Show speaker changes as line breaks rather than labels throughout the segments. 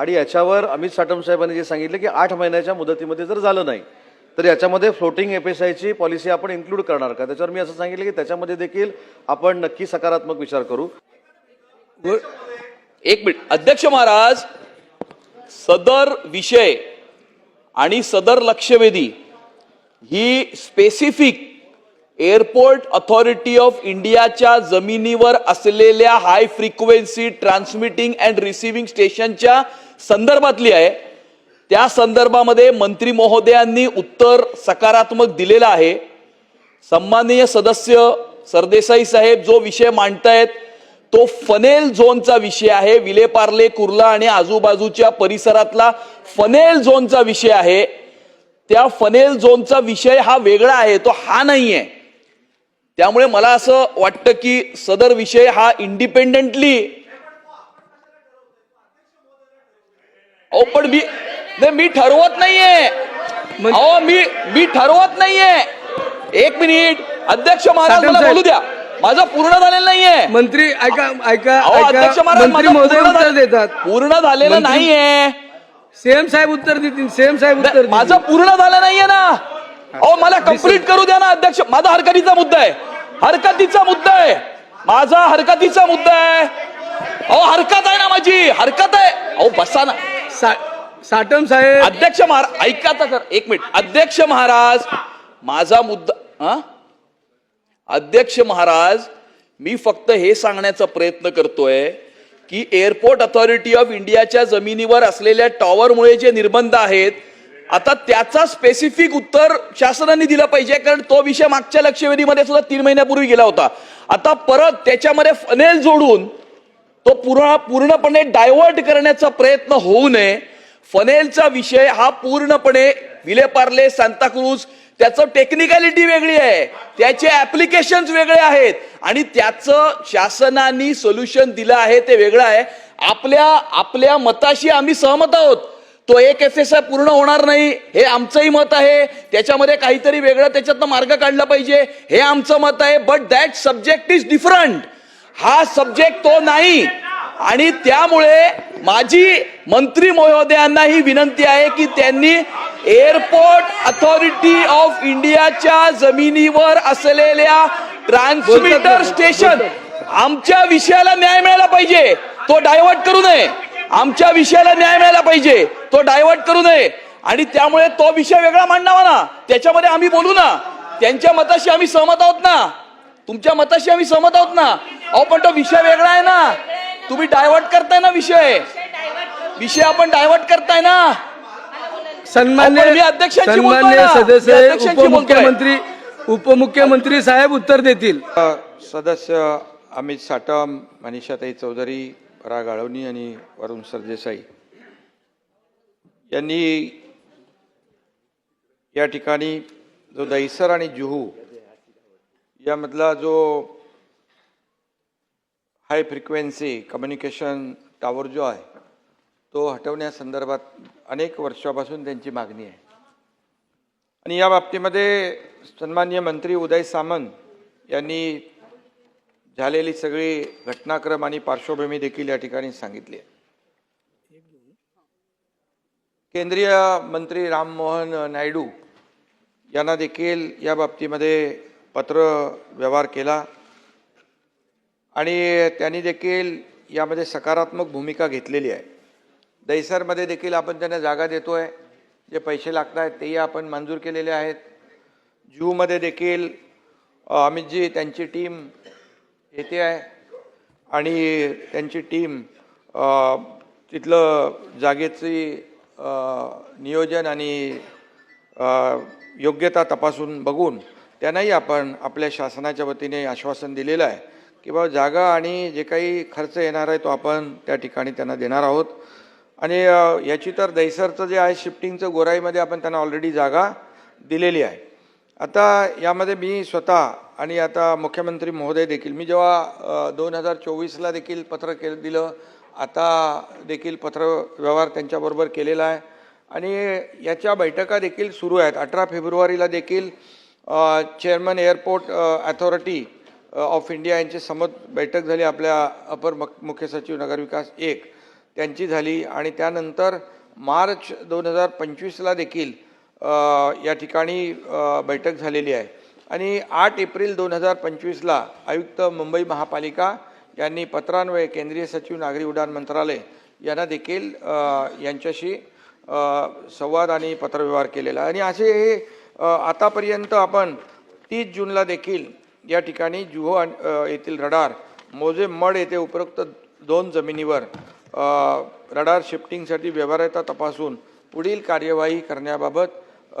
आणि याच्यावर अमित साटम साहेबांनी जे सांगितलं की आठ महिन्याच्या मुदतीमध्ये जर झालं नाही तर याच्यामध्ये फ्लोटिंग एफ एस आयची पॉलिसी आपण इन्क्लूड करणार का? त्याच्यावर मी असं सांगितलं की त्याच्यामध्ये देखील आपण नक्की सकारात्मक विचार करू.
एक मिनिट. अध्यक्ष महाराज सदर विषय आणि सदर लक्षवेधी ही स्पेसिफिक एअरपोर्ट अथॉरिटी ऑफ इंडियाच्या जमिनीवर असलेल्या high frequency transmitting and receiving स्टेशनच्या संदर्भातली आहे. त्या संदर्भामध्ये मंत्री महोदयांनी उत्तर सकारात्मक दिलेलं आहे. सन्माननीय सदस्य सरदेसाई साहेब जो विषय मांडतायत तो फनेल झोनचा विषय आहे. विलेपार्ले कुर्ला आणि आजूबाजूच्या परिसरातला फनेल झोनचा विषय आहे. त्या फनेल झोनचा विषय हा वेगळा आहे तो हा नाही आहे त्यामुळे मला असं वाटतं की सदर विषय हा इंडिपेंडेंटली अहो पण मी नाही मी ठरवत नाहीये. अहो मी मी ठरवत नाहीये. एक मिनिट. अध्यक्ष महाराज मला. बोलू द्या. माझं पूर्ण झालेलं नाहीये.
मंत्री ऐका ऐका
अध्यक्ष
मंत्री महोदय उत्तर देतात.
पूर्ण झालेलं नाहीये.
सीएम साहेब उत्तर देतील सीएम साहेब उत्तर
माझं पूर्ण झालं नाहीये ना. अहो मला कंप्लीट करू द्या ना अध्यक्ष. माझा हरकतीचा मुद्दा आहे. हरकतीचा मुद्दा आहे. माझा हरकतीचा मुद्दा आहे. अहो हरकत आहे ना माझी. हरकत आहे. अहो बसा ना.
सा- साटम साहेब.
अध्यक्ष महाराज ऐका तर सर एक मिनिट. अध्यक्ष महाराज माझा मुद्दा हा? अध्यक्ष महाराज मी फक्त हे सांगण्याचा प्रयत्न करतोय की एअरपोर्ट अथॉरिटी ऑफ इंडियाच्या जमिनीवर असलेल्या टॉवरमुळे जे निर्बंध आहेत आता त्याचा स्पेसिफिक उत्तर शासनाने दिलं पाहिजे कारण तो विषय मागच्या लक्षवेधीमध्ये सुद्धा तीन महिन्यापूर्वी गेला होता. आता परत त्याच्यामध्ये फनेल जोडून तो पूर्ण पूर्णपणे डायव्हर्ट करण्याचा प्रयत्न होऊ नये. फनेलचा विषय हा पूर्णपणे विलेपार्ले सांताक्रूज त्याचं टेक्निकॅलिटी वेगळी आहे. त्याचे ऍप्लिकेशन वेगळे आहेत. आणि त्याचं शासनाने सोल्युशन दिलं आहे ते वेगळं आहे. आपल्या आपल्या मताशी आम्ही सहमत आहोत. तो एक एफ एस आय पूर्ण होणार नाही हे आमचंही मत आहे. त्याच्यामध्ये काहीतरी वेगळं त्याच्यातनं मार्ग काढला पाहिजे हे आमचं मत आहे. But that subject is different हा सब्जेक्ट तो नाही. आणि त्यामुळे माझी मंत्री महोदयांना ही विनंती आहे की त्यांनी एअरपोर्ट अथॉरिटी ऑफ इंडियाच्या जमिनीवर असलेल्या ट्रान्समीटर स्टेशन आमच्या विषयाला न्याय मिळाला पाहिजे. तो डायव्हर्ट करू नये. आमच्या विषयाला न्याय मिळाला पाहिजे. तो डायव्हर्ट करू नये. आणि त्यामुळे तो विषय वेगळा मांडावा ना. त्याच्यामध्ये आम्ही बोलू ना. त्यांच्या मताशी आम्ही सहमत आहोत ना. तुमच्या मताशी आम्ही सहमत आहोत ना. अहो पण तो विषय वेगळा आहे ना. तुम्ही डायव्हर्ट करताय ना विषय. विषय आपण डायव्हर्ट करताय ना.
सन्मान्य
अध्यक्षांशी
सन्मान्य सदस्य
अध्यक्षांशी
उपमुख्यमंत्री उपमुख्यमंत्री साहेब उत्तर देतील.
सदस्य अमित साटम मनीषाताई चौधरी पराग आळवणी आणि वरुण सरदेसाई यांनी या ठिकाणी जो दहिसर आणि जुहू यामधला जो हाय फ्रिक्वेन्सी कम्युनिकेशन टावर जो आहे तो हटवण्यासंदर्भात अनेक वर्षापासून त्यांची मागणी आहे. आणि या बाबतीमध्ये सन्मान्य मंत्री उदय सामंत यांनी झालेली सगळी घटनाक्रम आणि पार्श्वभूमी देखील या ठिकाणी सांगितली आहे. केंद्रीय मंत्री राममोहन नायडू यांना देखील या बाबतीमध्ये पत्र व्यवहार केला. आणि त्यांनी देखील यामध्ये सकारात्मक भूमिका घेतलेली आहे. दहिसरमध्ये देखील आपण त्यांना जागा देतो आहे जे पैसे लागत आहेत तेही आपण मंजूर केलेले आहेत. जूमध्ये देखील अमितजी त्यांची टीम येते आहे. आणि त्यांची टीम तिथलं जागेची नियोजन आणि योग्यता तपासून बघून त्यांनाही आपण आपल्या शासनाच्या वतीने आश्वासन दिलेलं आहे. की बाबा जागा आणि जे काही खर्च येणार आहे तो आपण त्या ठिकाणी त्यांना देणार आहोत. आणि याची तर दहिसरचं जे आहे शिफ्टिंगचं गोराईमध्ये आपण त्यांना ऑलरेडी जागा दिलेली आहे. आता यामध्ये मी स्वतः आणि आता मुख्यमंत्री महोदय देखील मी जेव्हा दोन हजार चोवीसला देखील पत्र केलं दिलं आता देखील पत्र व्यवहार त्यांच्याबरोबर केलेला आहे. आणि याच्या बैठका देखील सुरू आहेत. अठरा फेब्रुवारीला देखील chairman airport authority of India यांची समत बैठक झाली आपल्या अपर मुख्य सचिव नगरविकास एक त्यांची झाली आणि त्यानंतर मार्च दोन हजार पंचवीसला देखील या ठिकाणी बैठक झालेली आहे आणि आठ एप्रिल दोन हजार पंचवीसला आयुक्त मुंबई महापालिका यांनी पत्रान्वये केंद्रीय सचिव नागरी उड्डाण मंत्रालय यांना देखील यांच्याशी संवाद आणि पत्रव्यवहार केलेला आहे. आणि असे हे आतापर्यंत आपण तीस जूनला देखील या ठिकाणी जुहो येथील रडार मोजे मड येथे उपरोक्त दोन जमिनीवर रडार शिफ्टिंगसाठी व्यवहार्यता तपासून पुढील कार्यवाही करण्याबाबत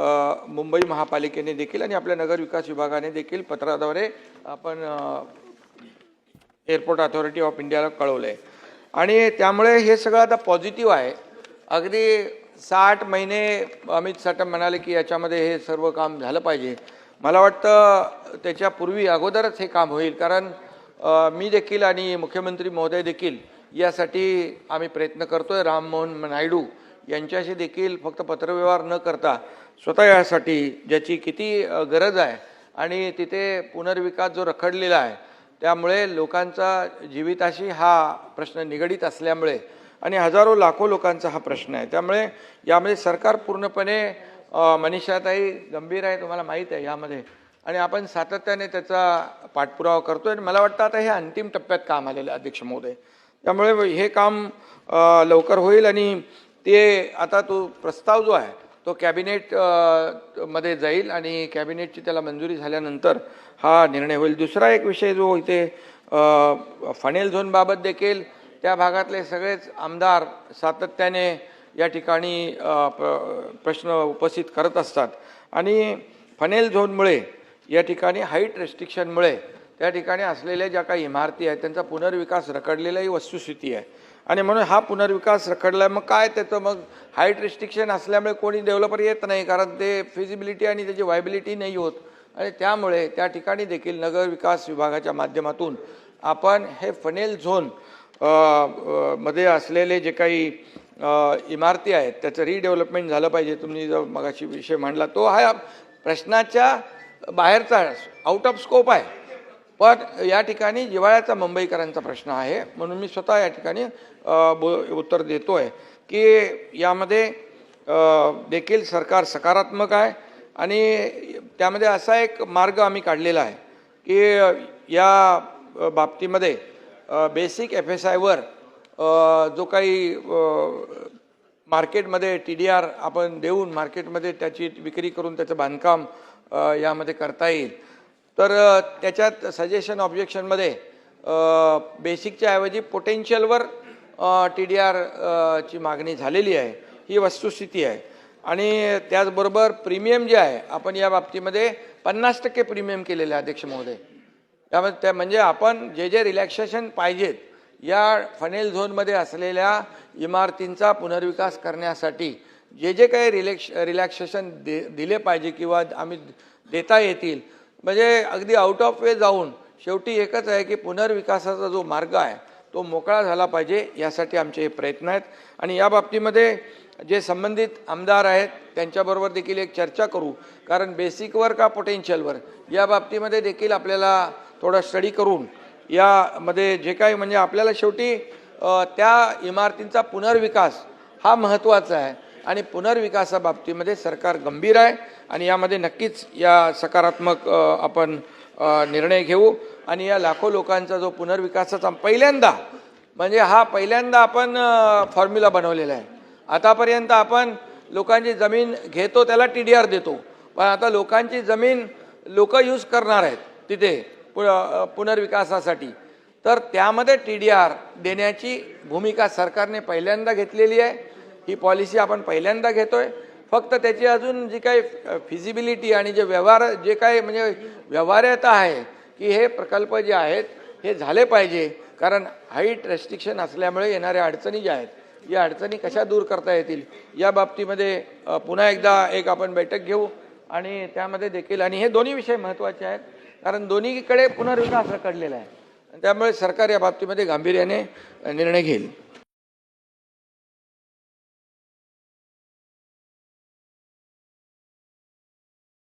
मुंबई महापालिकेने देखील आणि आपल्या नगर विकास विभागाने देखील पत्राद्वारे आपण एअरपोर्ट अथॉरिटी ऑफ इंडियाला कळवलं. आहे आणि त्यामुळे हे सगळं आता पॉझिटिव्ह आहे. अगदी साठ महिने अमित साटम म्हणाले की याच्यामध्ये हे सर्व काम झालं पाहिजे. मला वाटतं त्याच्यापूर्वी अगोदरच हे काम होईल. कारण मी देखील आणि मुख्यमंत्री महोदय देखील यासाठी आम्ही प्रयत्न करतो आहे राममोहन नायडू यांच्याशी देखील फक्त पत्रव्यवहार न करता स्वतः यासाठी ज्याची किती गरज आहे आणि तिथे पुनर्विकास जो रखडलेला आहे त्यामुळे लोकांचा जीविताशी हा प्रश्न निगडीत असल्यामुळे आणि हजारो लाखो लोकांचा हा प्रश्न आहे. त्यामुळे यामध्ये सरकार पूर्णपणे मनीषाताई गंभीर आहे तुम्हाला माहीत आहे यामध्ये. आणि आपण सातत्याने त्याचा पाठपुरावा करतो आणि मला वाटतं आता हे अंतिम टप्प्यात काम आलेलं आहे, अध्यक्ष महोदय. त्यामुळे हे काम लवकर होईल आणि ते आता तो प्रस्ताव जो आहे तो कॅबिनेटमध्ये जाईल आणि कॅबिनेटची त्याला मंजुरी झाल्यानंतर हा निर्णय होईल. दुसरा एक विषय जो इथे फनेल झोनबाबत देखील त्या भागातले सगळेच आमदार सातत्याने या ठिकाणी प्र- प्रश्न उपस्थित करत असतात. आणि फनेल झोनमुळे या ठिकाणी हाईट रेस्ट्रिक्शनमुळे त्या ठिकाणी असलेल्या ज्या काही इमारती आहेत त्यांचा पुनर्विकास रखडलेला ही वस्तुस्थिती आहे. आणि म्हणून हा पुनर्विकास रखडला मग काय त्याचं? मग हाईट रिस्ट्रिक्शन असल्यामुळे कोणी डेव्हलपर येत नाही कारण ते फिजिबिलिटी आणि त्याची व्हायबिलिटी नाही होत. आणि त्यामुळे त्या ठिकाणी देखील नगर विकास विभागाच्या माध्यमातून आपण हे फनेल झोनमध्ये असलेले जे काही इमारती आहेत त्याचं रिडेव्हलपमेंट झालं पाहिजे. तुम्ही जो मगाशी विषय मांडला तो हा प्रश्नाच्या बाहेरचा आउट ऑफ स्कोप आहे. पण या ठिकाणी जिवाळ्याचा मुंबईकरांचा प्रश्न आहे. म्हणून मी स्वतः या ठिकाणी बो उत्तर देतो आहे की यामध्ये देखील सरकार सकारात्मक आहे आणि त्यामध्ये असा एक मार्ग आम्ही काढलेला आहे की या बाबतीमध्ये बेसिक एफ एस आयवर जो काही मार्केटमध्ये टी डी आर आपण देऊन मार्केटमध्ये त्याची विक्री करून त्याचं बांधकाम यामध्ये करता येईल. तर त्याच्यात सजेशन ऑब्जेक्शनमध्ये बेसिकच्या ऐवजी पोटेन्शियलवर टी डी आर ची मागणी झालेली आहे. ही वस्तुस्थिती आहे. आणि त्याचबरोबर प्रीमियम जे आहे आपण या बाबतीमध्ये पन्नास टक्के प्रीमियम केलेलं आहे अध्यक्ष महोदय. त्यामध्ये त्या म्हणजे आपण जे जे रिलॅक्सेशन पाहिजेत या फनेल झोनमध्ये असलेल्या इमारतींचा पुनर्विकास करण्यासाठी जे जे काही रिलॅक्श रिलॅक्सेशन दे दिले पाहिजे किंवा आम्ही देता येतील म्हणजे अगदी आउट ऑफ वे जाऊन शेवटी एकच आहे की पुनर्विकासाचा जो मार्ग आहे तो मोकळा झाला पाहिजे यासाठी आमचे हे प्रयत्न आहेत. आणि या बाबतीमध्ये जे संबंधित आमदार आहेत त्यांच्याबरोबर देखील एक चर्चा करू. कारण बेसिकवर का पोटेन्शियलवर या बाबतीमध्ये देखील आपल्याला थोडा स्टडी करून यामध्ये जे काही म्हणजे आपल्याला शेवटी त्या इमारतींचा पुनर्विकास हा महत्त्वाचा आहे. आणि पुनर्विकासाबाबतीमध्ये सरकार गंभीर आहे आणि यामध्ये नक्कीच या सकारात्मक आपण निर्णय घेऊ. आणि या लाखो लोकांचा जो पुनर्विकासाचा पहिल्यांदा म्हणजे हा पहिल्यांदा आपण फॉर्म्युला बनवलेला आहे. आतापर्यंत आपण लोकांची जमीन घेतो त्याला टी डी आर देतो. पण आता लोकांची जमीन लोक यूज करणार आहेत तिथे. पु पुनर्विकासासाठी. तर त्यामध्ये टी डी आर देण्याची भूमिका सरकारने पहिल्यांदा घेतलेली आहे. ही पॉलिसी आपण पहिल्यांदा घेतो आहे फक्त त्याची अजून जी काही फिजिबिलिटी आणि जे व्यवहार जे काही म्हणजे व्यवहार्यता आहे की हे प्रकल्प जे आहेत हे झाले पाहिजे. कारण हाईट रेस्ट्रिक्शन असल्यामुळे येणाऱ्या अडचणी ज्या आहेत या अडचणी कशा दूर करता येतील या बाबतीमध्ये पुन्हा एकदा एक आपण बैठक घेऊ. आणि त्यामध्ये देखील आणि हे दोन्ही विषय महत्त्वाचे आहेत. कारण दोन्हीकडे पुनर्विकास रखडलेला आहे. त्यामुळे सरकार या बाबतीमध्ये गांभीर्याने निर्णय घेईल.